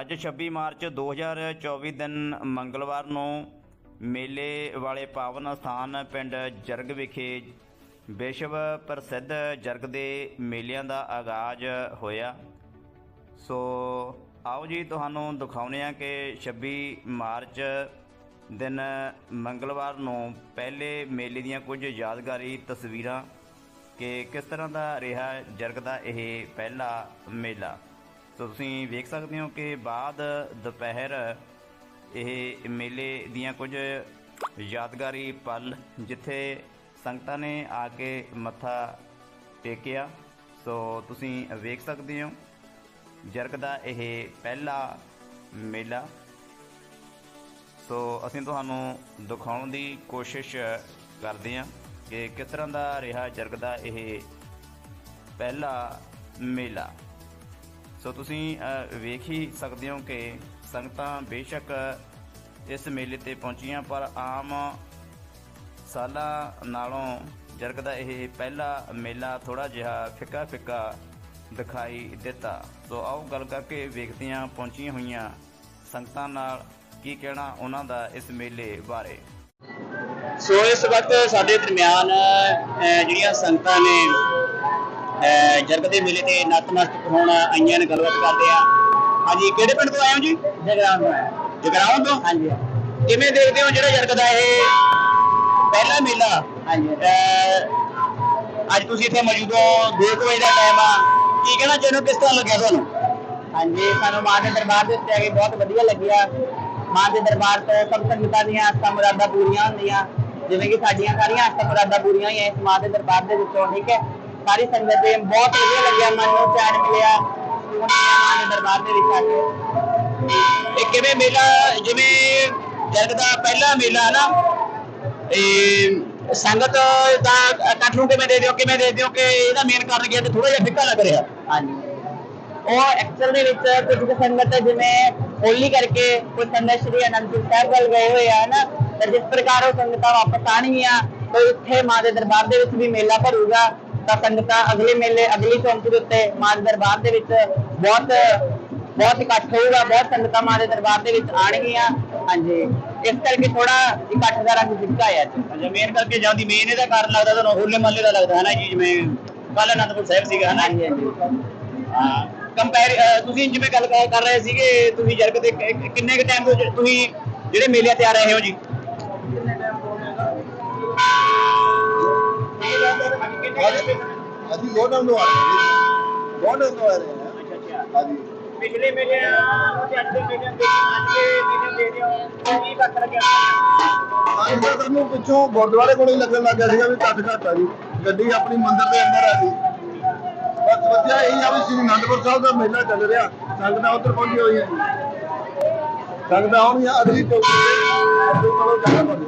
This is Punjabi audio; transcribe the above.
ਅੱਜ 26 ਮਾਰਚ 2024 ਦਿਨ ਮੰਗਲਵਾਰ ਨੂੰ ਮੇਲੇ ਵਾਲੇ ਪਾਵਨ ਸਥਾਨ ਪਿੰਡ ਜਰਗ ਵਿਖੇ ਵਿਸ਼ਵ ਪ੍ਰਸਿੱਧ ਜਰਗ ਦੇ ਮੇਲਿਆਂ ਦਾ ਆਗਾਜ਼ ਹੋਇਆ। ਸੋ ਆਓ ਜੀ, ਤੁਹਾਨੂੰ ਦਿਖਾਉਂਦੇ ਆ ਕਿ 26 ਮਾਰਚ ਦਿਨ ਮੰਗਲਵਾਰ ਨੂੰ ਪਹਿਲੇ ਮੇਲੇ ਦੀਆਂ ਕੁਝ ਯਾਦਗਾਰੀ ਤਸਵੀਰਾਂ ਕਿ ਕਿਸ ਤਰ੍ਹਾਂ ਦਾ ਰਿਹਾ ਜਰਗ ਦਾ ਇਹ ਪਹਿਲਾ ਮੇਲਾ। ਸੋ ਤੁਸੀਂ ਵੇਖ ਸਕਦੇ ਹੋ ਕਿ ਬਾਅਦ ਦੁਪਹਿਰ ਇਹ ਮੇਲੇ ਦੀਆਂ ਕੁਝ ਯਾਦਗਾਰੀ ਪਲ ਜਿੱਥੇ ਸੰਗਤਾਂ ਨੇ ਆ ਕੇ ਮੱਥਾ ਟੇਕਿਆ। ਸੋ ਤੁਸੀਂ ਵੇਖ ਸਕਦੇ ਹੋ ਜਰਗ ਦਾ ਇਹ ਪਹਿਲਾ ਮੇਲਾ। ਸੋ ਅਸੀਂ ਤੁਹਾਨੂੰ ਦਿਖਾਉਣ ਦੀ ਕੋਸ਼ਿਸ਼ ਕਰਦੇ ਹਾਂ ਕਿ ਕਿਸ ਤਰ੍ਹਾਂ ਦਾ ਰਿਹਾ ਜਰਗ ਦਾ ਇਹ ਪਹਿਲਾ ਮੇਲਾ। ਸੋ ਤੁਸੀਂ ਵੇਖ ਹੀ ਸਕਦੇ ਹੋ ਕਿ ਸੰਗਤਾਂ ਬੇਸ਼ੱਕ ਇਸ ਮੇਲੇ ਤੇ ਪਹੁੰਚੀਆਂ, ਪਰ ਆਮ ਸਾਲਾਂ ਨਾਲੋਂ ਜਰਗ ਦਾ ਇਹ ਪਹਿਲਾ ਮੇਲਾ ਥੋੜਾ ਜਿਹਾ ਫਿੱਕਾ ਫਿੱਕਾ ਦਿਖਾਈ ਦਿੱਤਾ। ਸੋ ਆਓ ਗੱਲ ਕਰਕੇ ਵੇਖਦੇ ਹਾਂ ਪਹੁੰਚੀਆਂ ਹੋਈਆਂ ਸੰਗਤਾਂ ਨਾਲ ਕੀ ਕਹਿਣਾ ਉਹਨਾਂ ਦਾ ਇਸ ਮੇਲੇ ਬਾਰੇ। ਸੋ ਇਸ ਵਕਤ ਸਾਡੇ ਦਰਮਿਆਨ ਜਿਹੜੀਆਂ ਸੰਗਤਾਂ ਨੇ ਜਰਗ ਦੇ ਮੇਲੇ ਤੇ ਨਤਮਸਤਕ ਹੋਣ ਆਈਆਂ ਨੇ ਗੱਲਬਾਤ ਕਰਦੇ ਆ। ਹਾਂਜੀ ਕਿਹੜੇ ਪਿੰਡ ਤੋਂ ਆਏ ਹੋ ਜੀ? ਜਗਰਾਉਂ ਤੋਂ ਜਗਰਾਉਂ ਤੋਂ? ਹਾਂਜੀ। ਕਿਵੇਂ ਦੇਖਦੇ ਹੋ ਜਿਹੜਾ ਜਰਗ ਦਾ ਇਹ ਪਹਿਲਾ ਮੇਲਾ? ਹਾਂਜੀ। ਅੱਜ ਤੁਸੀਂ ਇੱਥੇ ਮੌਜੂਦ ਹੋ 2 ਵਜੇ ਦਾ ਟਾਈਮ ਆ। ਕੀ ਕਹਿਣਾ ਚਾਹੁੰਦੇ ਕਿਸ ਤਰ੍ਹਾਂ ਲੱਗਿਆ ਤੁਹਾਨੂੰ? ਹਾਂਜੀ ਸਾਨੂੰ ਮਾਂ ਦੇ ਦਰਬਾਰ ਦੇ ਉੱਤੇ ਆ ਕੇ ਬਹੁਤ ਵਧੀਆ ਲੱਗਿਆ। ਮਾਂ ਦੇ ਦਰਬਾਰ ਤੋਂ ਸਭ ਸੰਗਤਾਂ ਦੀਆਂ ਆਸਾਂ ਮੁਰਾਦਾਂ ਪੂਰੀਆਂ ਹੁੰਦੀਆਂ। ਜਿਵੇਂ ਕਿ ਸਾਡੀਆਂ ਸਾਰੀਆਂ ਆਸਾਂ ਮੁਰਾਦਾਂ ਪੂਰੀਆਂ ਹੋਈਆਂ ਇਸ ਮਾਂ ਦੇ ਦਰਬਾਰ ਦੇ ਵਿੱਚੋਂ ਠੀਕ ਹੈ? ਸਾਰੀ ਸੰਗਤ ਦੇ ਬਹੁਤ ਵਧੀਆ ਲੱਗਿਆ ਮਨ ਨੂੰ ਚੈਨ ਮਿਲਿਆ। ਮਾਂ ਦੇ ਦਰਬਾਰ ਦੇ ਵਿੱਚ ਆ ਕੇ। ਇਹ ਕਿਵੇਂ ਮੇਲਾ ਜਿਵੇਂ ਜਰਗ ਦਾ ਪਹਿਲਾ ਮੇਲਾ ਹੈ ਨਾ ਇਹ ਸੰਗਤ ਦਾ ਇਕੱਠ ਨੂੰ ਕਿਵੇਂ ਦੇਖਦੇ ਹੋ ਕਿਵੇਂ ਦੇਖਦੇ ਹੋ ਕਿ ਇਹਦਾ ਮੇਨ ਕਾਰਨ ਕੀ ਹੈ ਤੇ ਥੋੜਾ ਜਿਹਾ ਫਿੱਕਾ ਲੱਗ ਰਿਹਾ? ਹਾਂਜੀ। ਉਹ ਐਕਚੁਅਲ ਦੇ ਵਿੱਚ ਕੁਝ ਕੁ ਸੰਗਤ ਜਿਵੇਂ ਹੋਲੀ ਕਰਕੇ ਕੁਝ ਸੰਗਤ ਸ਼੍ਰੀ ਅਨੰਦਪੁਰ ਸਾਹਿਬ ਵੱਲ ਗਏ ਹੋਏ ਆ ਨਾ ਤੇ ਜਿਸ ਪ੍ਰਕਾਰ ਉਹ ਸੰਗਤਾਂ ਵਾਪਸ ਆਣਗੀਆਂ ਤਾਂ ਇੱਥੇ ਮਾਂ ਦੇ ਦਰਬਾਰ ਦੇ ਵਿੱਚ ਵੀ ਮੇਲਾ ਭਰੂਗਾ। ਤਾਂ ਸੰਗਤਾਂ ਅਗਲੇ ਮੇਲੇ ਅਗਲੀ ਚੌਂਕੀ ਦੇ ਉੱਤੇ ਮਾਂ ਦੇ ਦਰਬਾਰ ਦੇ ਵਿੱਚ ਬਹੁਤ ਬਹੁਤ ਇਕੱਠ ਹੋਊਗਾ ਬਹੁਤ ਸੰਗਤਾਂ ਮਾਂ ਦੇ ਦਰਬਾਰ ਦੇ ਵਿੱਚ ਆਣਗੀਆਂ ਹਾਂਜੀ। ਇਸ ਕਰਕੇ ਥੋੜਾ ਇਕੱਠ ਦਾ ਰੰਗ ਫਿੱਕਾ ਹੈ ਅੱਜ ਮੇਨ ਕਰਕੇ ਜਾਂਦੀ ਮੇਨ ਇਹਦਾ ਕਾਰਨ ਲੱਗਦਾ ਤੁਹਾਨੂੰ ਹੋਲੇ ਮਹੱਲੇ ਦਾ ਲੱਗਦਾ ਹੈ ਨਾ ਜੀ? ਜਿਵੇਂ ਕੱਲ ਅਨੰਦਪੁਰ ਸਾਹਿਬ ਸੀਗਾ ਹੈ ਨਾ ਹਾਂਜੀ ਹਾਂਜੀ। ਹਾਂ। ਕੰਪੇਅਰ ਤੁਸੀਂ ਜਿਵੇਂ ਗੱਲ ਕਰ ਰਹੇ ਸੀਗੇ ਤੁਸੀਂ ਜਰਗ ਦੇ ਕਿੰਨੇ ਕੁ ਟਾਈਮ ਤੋਂ ਜ- ਤੁਸੀਂ ਜਿਹੜੇ ਮੇਲੇ ਤੇ ਆ ਰਹੇ ਹੋ ਜੀ? ਅਸੀਂ ਲੋਨਮ ਨੂੰ ਆ ਰਹੇ ਹਾਂ ਲੋਨਮ ਨੂੰ ਆ ਰਹੇ ਹਾਂ। ਅੱਛਾ ਅੱਛਾ। ਹਾਂਜੀ। ਪਿਛਲੇ ਮੇਲੇ ਤੇ ਅੱਜ ਦੇ ਮੇਲੇ ਦੇ ਅੱਜ ਦੇ ਮੇਲੇ ਦੇ ਰਹੇ ਹੋ ਕੀ ਫ਼ਰਕ ਲੱਗਿਆ ਅੱਜ ਦਾ ਪਿੱਛੋਂ ਗੁਰਦੁਆਰੇ ਕੋਲ ਹੀ ਲੱਗਣ ਲੱਗ ਗਿਆ ਸੀਗਾ ਵੀ ਘੱਟ ਘੱਟ ਆ ਜੀ। ਗੱਡੀ ਆਪਣੀ ਮੰਦਿਰ ਦੇ ਅੰਦਰ ਆ ਜੀ। ਬਸ ਵਧੀਆ ਇਹੀ ਆ ਵੀ ਸ੍ਰੀ ਅਨੰਦਪੁਰ ਸਾਹਿਬ ਦਾ ਮੇਲਾ ਚੱਲ ਰਿਹਾ। ਸੰਗਤਾਂ ਉੱਧਰ ਪਹੁੰਚੀ ਹੋਈਆਂ ਜੀ। ਸੰਗਤਾਂ ਆਉਣਗੀਆਂ ਅਗਲੀ ਚੌਕੀ ਤੇ ਅੱਗੇ ਕੋਲੋਂ ਜਾਣਾ ਪਵੇ